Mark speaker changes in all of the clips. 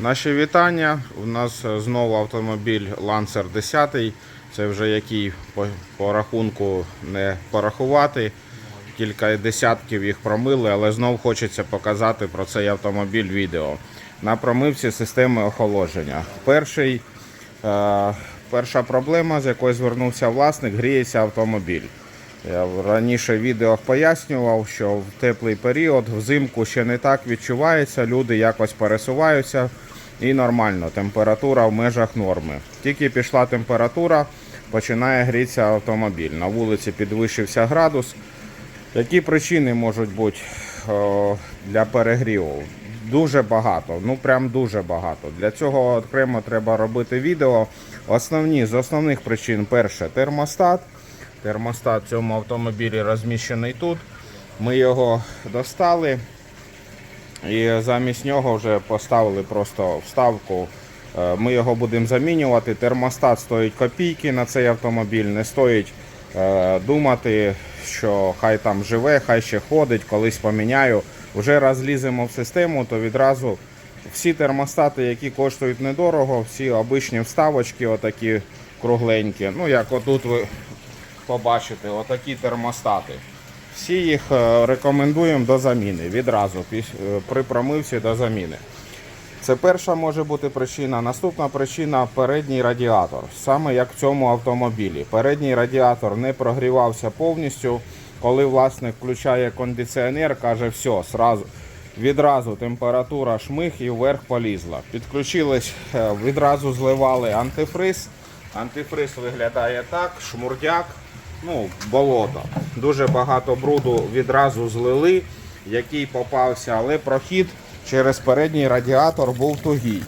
Speaker 1: Наші вітання. У нас е, знову автомобіль Lancer 10. Це вже який по, по рахунку не порахувати. Кілька десятків їх промили, але знов хочеться показати про цей автомобіль відео. На промивці системи охолодження. Перший, е, перша проблема, з якою звернувся власник, гріється автомобіль. Я в раніше в відео пояснював, що в теплий період взимку ще не так відчувається, люди якось пересуваються і нормально, температура в межах норми. Тільки пішла температура, починає грітися автомобіль. На вулиці підвищився градус. Які причини можуть бути о, для перегріву? Дуже багато, ну прям дуже багато. Для цього окремо треба робити відео. Основні з основних причин перше термостат. Термостат в цьому автомобілі розміщений тут. Ми його достали і замість нього вже поставили просто вставку. Е, Ми його будемо замінювати. Термостат стоїть копійки на цей автомобіль. Не стоїть е, думати, що хай там живе, хай ще ходить, колись поміняю. Вже раз ліземо в систему, то відразу всі термостати, які коштують недорого, всі обичні вставочки, отакі кругленькі. Ну як отут ви побачите, отакі термостати. Всі їх е, рекомендуємо до заміни відразу е, при промивці до заміни. Це перша може бути причина. Наступна причина передній радіатор. Саме як в цьому автомобілі. Передній радіатор не прогрівався повністю. Коли власник включає кондиціонер, каже, все, сразу, відразу температура шмих і вверх полізла. Підключились, е, відразу зливали антифриз. Антифриз виглядає так, шмурдяк, ну, болото. Дуже багато бруду відразу злили, який попався, але прохід через передній радіатор був тугий.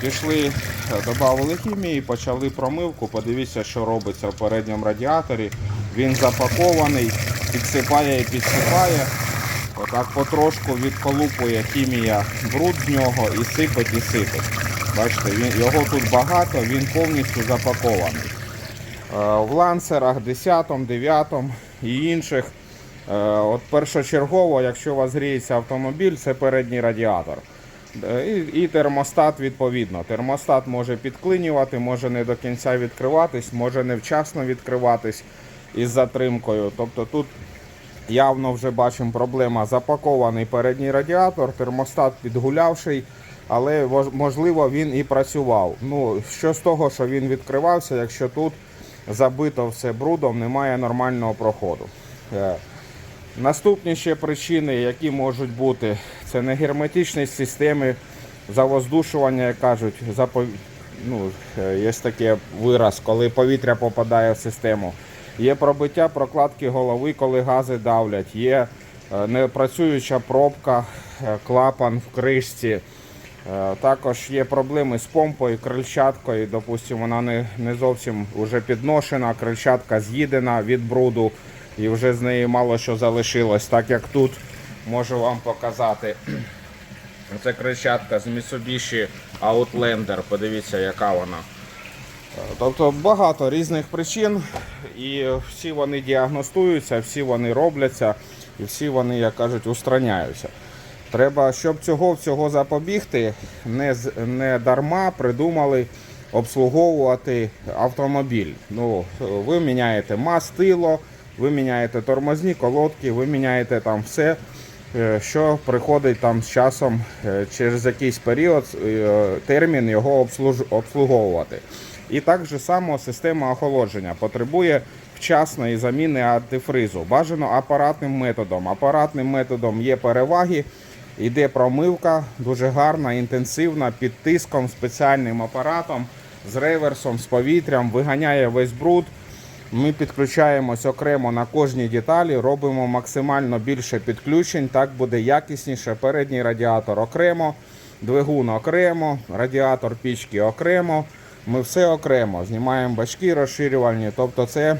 Speaker 1: Пішли, е, додали хімії, почали промивку. Подивіться, що робиться в передньому радіаторі. Він запакований, підсипає і підсипає. Отак потрошку відколупує хімія бруд з нього і сипить і сипить. Бачите, його тут багато, він повністю запакований. Е, В лансерах 10, 9 і інших. е, От першочергово, якщо у вас гріється автомобіль, це передній радіатор. Е, І, і термостат відповідно. Термостат може підклинювати, може не до кінця відкриватись, може невчасно відкриватись із затримкою. Тобто тут явно вже бачимо проблема. Запакований передній радіатор, термостат підгулявший, але можливо він і працював. Ну, що з того, що він відкривався, якщо тут забито все брудом, немає нормального проходу. Е, Наступні ще причини, які можуть бути, це негерметичність системи завоздушування, як кажуть, запов... ну, е, є такий вираз, коли повітря попадає в систему. Є пробиття прокладки голови, коли гази давлять, є е, непрацююча пробка, клапан в кришці. Е, Також є проблеми з помпою, крильчаткою. Допустимо, вона не, не зовсім вже підношена, крильчатка з'їдена від бруду і вже з неї мало що залишилось. Так як тут можу вам показати. Це крильчатка з Mitsubishi Outlander. Подивіться, яка вона. Е, Тобто багато різних причин, і всі вони діагностуються, всі вони робляться, і всі вони, як кажуть, устраняються. Треба, щоб цього всього запобігти, не, не дарма придумали обслуговувати автомобіль. Ну, ви міняєте мастило, ви міняєте тормозні колодки, ви міняєте там все, е, що приходить там з часом е, через якийсь період е, термін його обслуговувати. І так же само система охолодження потребує вчасної заміни антифризу. Бажано апаратним методом. Апаратним методом є переваги. Йде промивка, дуже гарна, інтенсивна, під тиском, спеціальним апаратом, з реверсом, з повітрям, виганяє весь бруд. Ми підключаємось окремо на кожній деталі, робимо максимально більше підключень, так буде якісніше. Передній радіатор окремо, двигун окремо, радіатор пічки окремо. Ми все окремо. Знімаємо бачки розширювальні. Тобто, це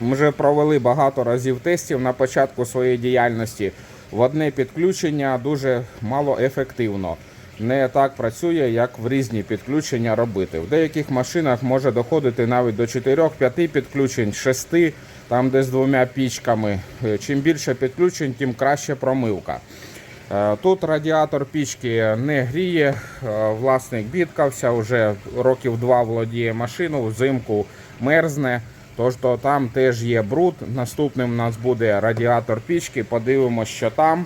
Speaker 1: ми вже провели багато разів тестів на початку своєї діяльності. В одне підключення дуже мало ефективно. Не так працює, як в різні підключення робити. В деяких машинах може доходити навіть до 4-5 підключень, 6, там де з двома пічками. Е, Чим більше підключень, тим краще промивка. Е, Тут радіатор пічки не гріє, е, власник бідкався, вже років два володіє машину, взимку мерзне. Тож то там теж є бруд. Наступним у нас буде радіатор пічки. Подивимося, що там.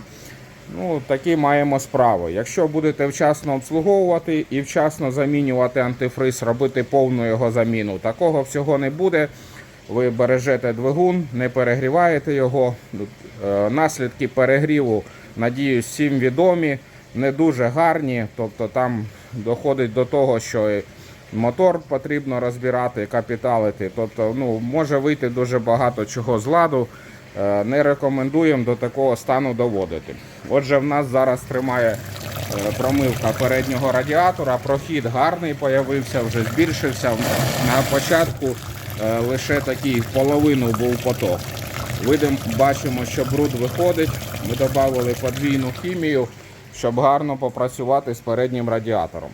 Speaker 1: Ну, такі маємо справу. Якщо будете вчасно обслуговувати і вчасно замінювати антифриз, робити повну його заміну, такого всього не буде. Ви бережете двигун, не перегріваєте його. Е, Наслідки перегріву, надіюсь, всім відомі, не дуже гарні. Тобто там доходить до того, що мотор потрібно розбирати, капіталити. Тобто, ну, може вийти дуже багато чого з ладу. Е, Не рекомендуємо до такого стану доводити. Отже, в нас зараз тримає е, промивка переднього радіатора. Прохід гарний появився, вже збільшився. На початку е, лише такий половину був поток. Видим, бачимо, що бруд виходить. Ми додали подвійну хімію, щоб гарно попрацювати з переднім радіатором.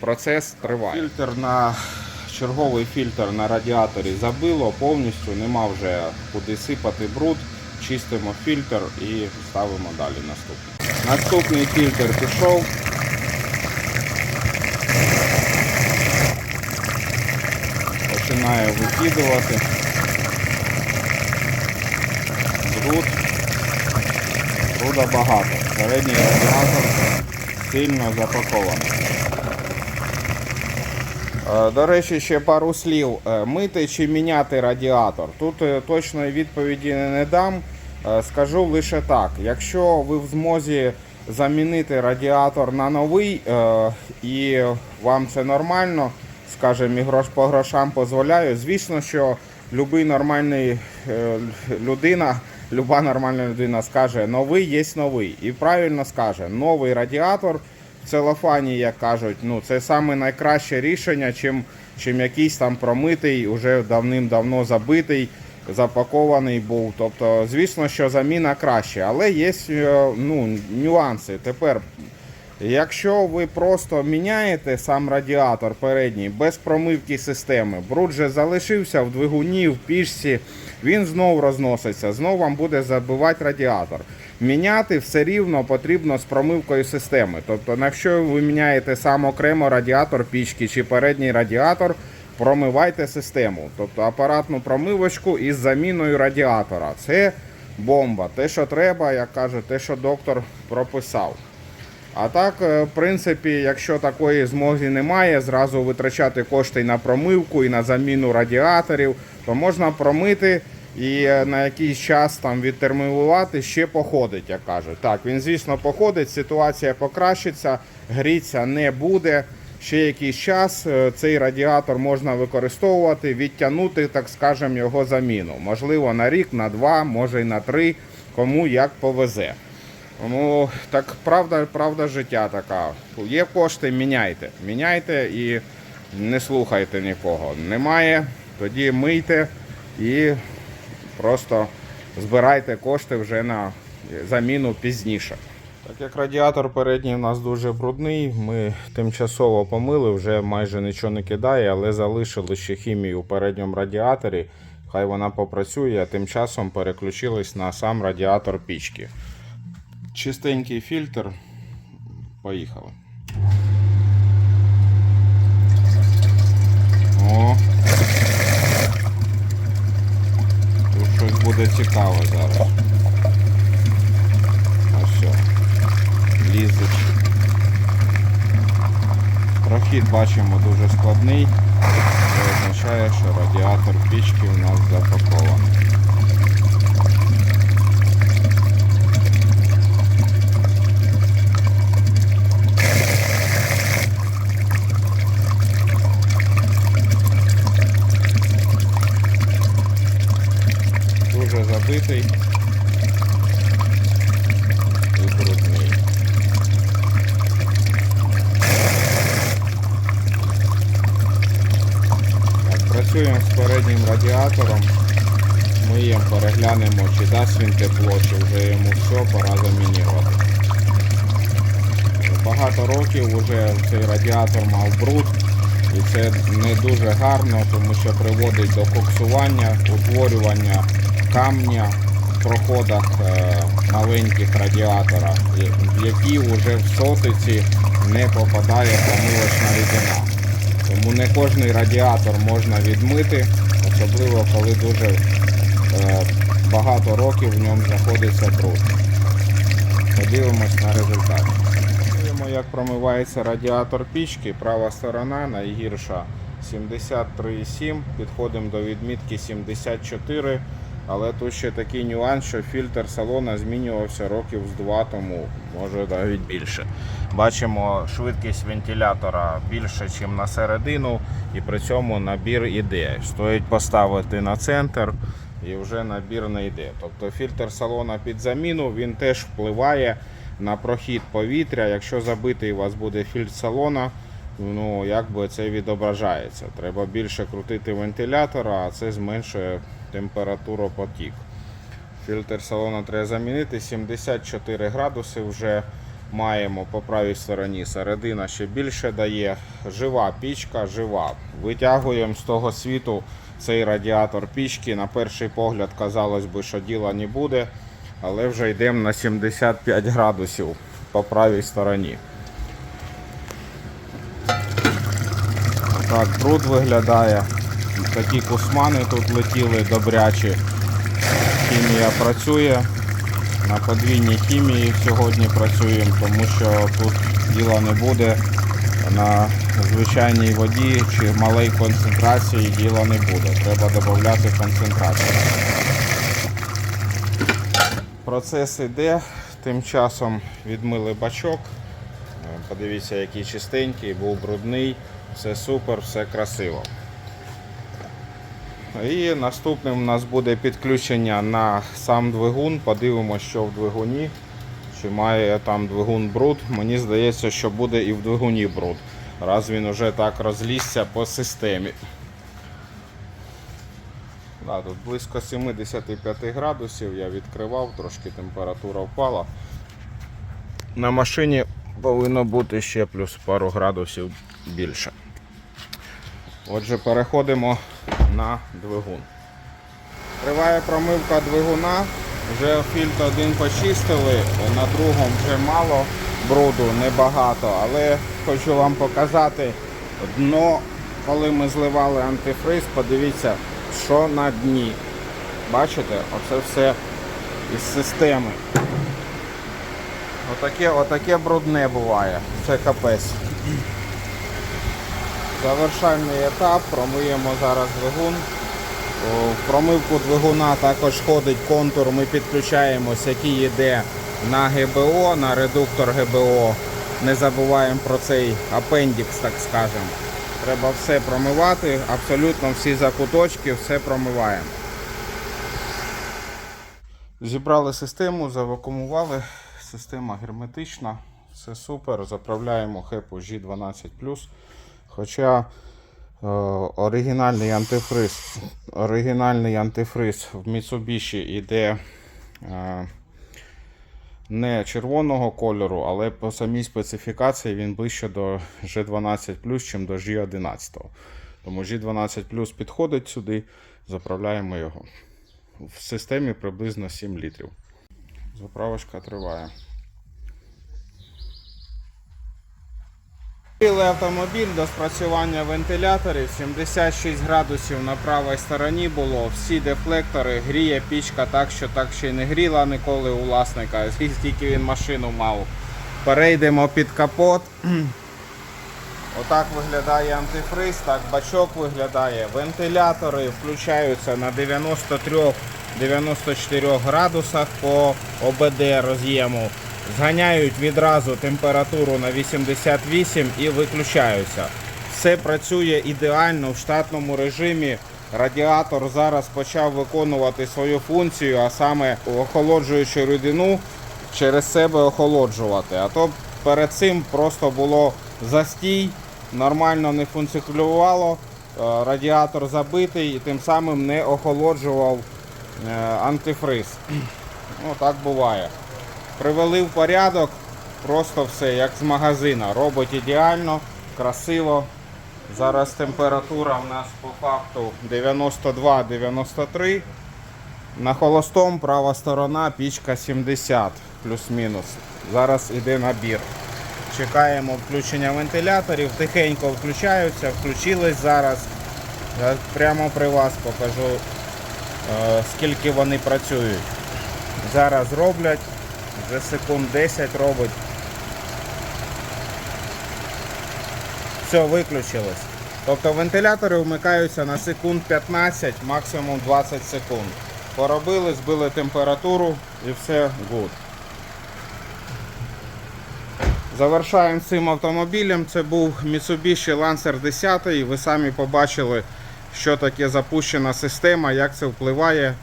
Speaker 1: Процес триває. Фільтр на черговий фільтр на радіаторі забило повністю, нема вже куди сипати бруд. Чистимо фільтр і ставимо далі наступний. Наступний фільтр пішов. Починає викидувати. Бруд. Бруда багато. Передній радіатор сильно запакований. Е, До речі, ще пару слів. Е, Мити чи міняти радіатор. Тут е, точної відповіді не дам. Скажу лише так: якщо ви в змозі замінити радіатор на новий і вам це нормально, скажімо, і грош по грошам дозволяю, звісно, що будь-який нормальний людина, люба нормальна людина скаже, новий є новий. І правильно скаже, новий радіатор целофані, як кажуть, ну це саме найкраще рішення, чим, чим якийсь там промитий, уже давним-давно забитий, запакований був. Тобто, звісно, що заміна краще, але є е, ну, нюанси. Тепер, якщо ви просто міняєте сам радіатор передній без промивки системи, бруд же залишився в двигуні, в пічці, він знов розноситься, знов вам буде забивати радіатор. Міняти все рівно потрібно з промивкою системи. Тобто, якщо ви міняєте сам окремо радіатор пічки чи передній радіатор, промивайте систему. Тобто апаратну промивочку із заміною радіатора. Це бомба. Те, що треба, як кажуть, те, що доктор прописав. А так, е, в принципі, якщо такої змоги немає, зразу витрачати кошти на промивку і на заміну радіаторів, то можна промити і е, на якийсь час там відтермінувати, ще походить, як кажуть. Так, він, звісно, походить, ситуація покращиться, гріться не буде. Ще якийсь час е, цей радіатор можна використовувати, відтягнути, так скажемо, його заміну. Можливо, на рік, на два, може й на три, кому як повезе. Тому так правда, правда життя така. Є кошти, міняйте. Міняйте і не слухайте нікого. Немає, тоді мийте і просто збирайте кошти вже на заміну пізніше. Так як радіатор передній у нас дуже брудний, ми тимчасово помили, вже майже нічого не кидає, але залишили ще хімію у передньому радіаторі. Хай вона попрацює, а тим часом переключились на сам радіатор пічки. Чистенький фільтр. Поїхали. О. Тут щось буде цікаво зараз. Ось що. Лізич. Прохід бачимо дуже складний. Це означає, що радіатор пічки у нас запакований. Дуже забитий і брудний. Так, працюємо з переднім радіатором. Миємо, переглянемо, чи дасть він тепло, чи вже йому все, пора замінювати. Багато років вже цей радіатор мав бруд. І це не дуже гарно, тому що приводить до коксування, утворювання камня в проходах е, маленьких радіатора, в які вже в сотиці не попадає промивочна рідина. Тому не кожний радіатор можна відмити, особливо коли дуже е, багато років в ньому знаходиться бруд. Подивимось на результат. Бачимо, як промивається радіатор пічки. Права сторона найгірша 73,7. Підходимо до відмітки 74. Але тут ще такий нюанс, що фільтр салона змінювався років з два тому, може навіть більше. Бачимо швидкість вентилятора більше, ніж на середину, і при цьому набір іде. Стоїть поставити на центр і вже набір не йде. Тобто фільтр салона під заміну він теж впливає на прохід повітря. Якщо забитий у вас буде фільтр салона, ну якби це відображається. Треба більше крутити вентилятора, а це зменшує температуру потік. Фільтр салона треба замінити. 74 градуси вже маємо по правій стороні. Середина ще більше дає. Жива пічка, жива. Витягуємо з того світу цей радіатор пічки. На перший погляд казалось би, що діла не буде, але вже йдемо на 75 градусів по правій стороні. Так, бруд виглядає. Такі кусмани тут летіли добрячі. Хімія працює. На подвійній хімії сьогодні працюємо, тому що тут діла не буде. На звичайній воді чи малій концентрації діла не буде. Треба додати концентрацію. Процес іде. Тим часом відмили бачок. Подивіться, який чистенький, був брудний, все супер, все красиво. І наступним у нас буде підключення на сам двигун. Подивимося, що в двигуні. Чи має там двигун бруд. Мені здається, що буде і в двигуні бруд. Раз він уже так розлізся по системі. Да, тут близько 75 градусів я відкривав, трошки температура впала. На машині повинно бути ще плюс пару градусів більше. Отже, переходимо на двигун. Триває промивка двигуна. Вже фільтр один почистили, на другому вже мало бруду, небагато, але хочу вам показати дно, коли ми зливали антифриз, подивіться, що на дні. Бачите, оце все із системи. Отаке, отаке брудне буває. Це капець. Завершальний етап, промиємо зараз двигун. В промивку двигуна також входить контур, ми підключаємось, який йде на ГБО, на редуктор ГБО. Не забуваємо про цей апендікс, так скажемо. Треба все промивати, абсолютно всі закуточки, все промиваємо. Зібрали систему, завакумували. Система герметична, все супер. Заправляємо хепу G12. Хоча е, оригінальний антифриз, оригінальний антифриз в Mitsubishi йде е, не червоного кольору, але по самій специфікації він ближче до G12, ніж до G11. Тому G12 підходить сюди, заправляємо його. В системі приблизно 7 літрів. Заправочка триває. Білий автомобіль до спрацювання вентиляторів 76 градусів на правій стороні було. Всі дефлектори гріє пічка так, що так ще й не гріла ніколи у власника, скільки він машину мав. Перейдемо під капот. Отак виглядає антифриз, так бачок виглядає. Вентилятори включаються на 93-94 градусах по ОБД роз'єму. Зганяють відразу температуру на 88 і виключаються. Все працює ідеально в штатному режимі. Радіатор зараз почав виконувати свою функцію, а саме охолоджуючу рідину через себе охолоджувати. А то перед цим просто було застій, нормально не функціонувало, е, радіатор забитий і тим самим не охолоджував е, антифриз. Ну, так буває. Привели в порядок, просто все як з магазина. Робить ідеально, красиво. Зараз температура у нас по факту 92-93. На холостом права сторона, пічка 70 плюс-мінус. Зараз іде набір. Чекаємо включення вентиляторів, тихенько включаються, включились зараз. Я прямо при вас покажу, е, скільки вони працюють. Зараз роблять, вже секунд 10 робить. Все, виключилось. Тобто вентилятори вмикаються на секунд 15, максимум 20 секунд. Поробили, збили температуру і все good. Завершаємо цим автомобілем. Це був Mitsubishi Lancer 10. Ви самі побачили, що таке запущена система, як це впливає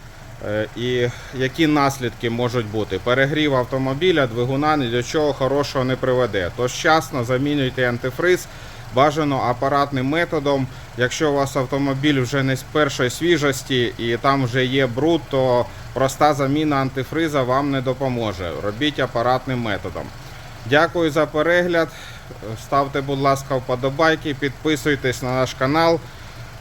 Speaker 1: і які наслідки можуть бути. Перегрів автомобіля, двигуна ні до чого хорошого не приведе. Тож вчасно замінюйте антифриз. Бажано апаратним методом. Якщо у вас автомобіль вже не з першої свіжості і там вже є бруд, то проста заміна антифриза вам не допоможе. Робіть апаратним методом. Дякую за перегляд. Ставте, будь ласка, вподобайки, підписуйтесь на наш канал.